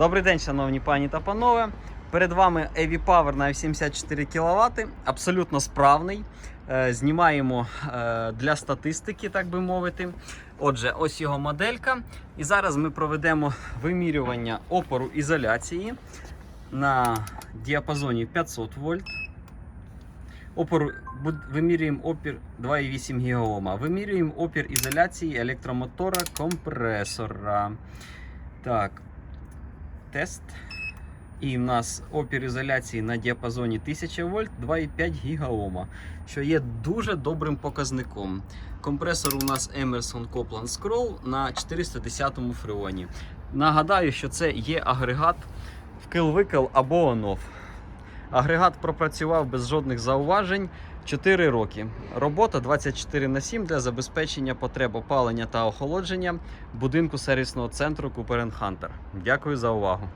Добрий день, шановні пані та панове. Перед вами EV Power на 74 кВт, абсолютно справний. Е, Знімаємо е, для статистики, так би мовити. Отже, ось його моделька. І зараз ми проведемо вимірювання опору ізоляції на діапазоні 500 вольт. Опору вимірюємо опір 2,8 ГОм. Вимірюємо опір ізоляції електромотора компресора. Так, тест. І в нас опір ізоляції на діапазоні 1000 вольт 2,5 ГОм, що є дуже добрим показником. Компресор у нас Emerson Copland Scroll на 410 фреоні. Нагадаю, що це є агрегат вкил-викил або on-off. Агрегат пропрацював без жодних зауважень 4 роки. Робота 24 на 7 для забезпечення потреб опалення та охолодження будинку сервісного центру Куперен Хантер. Дякую за увагу.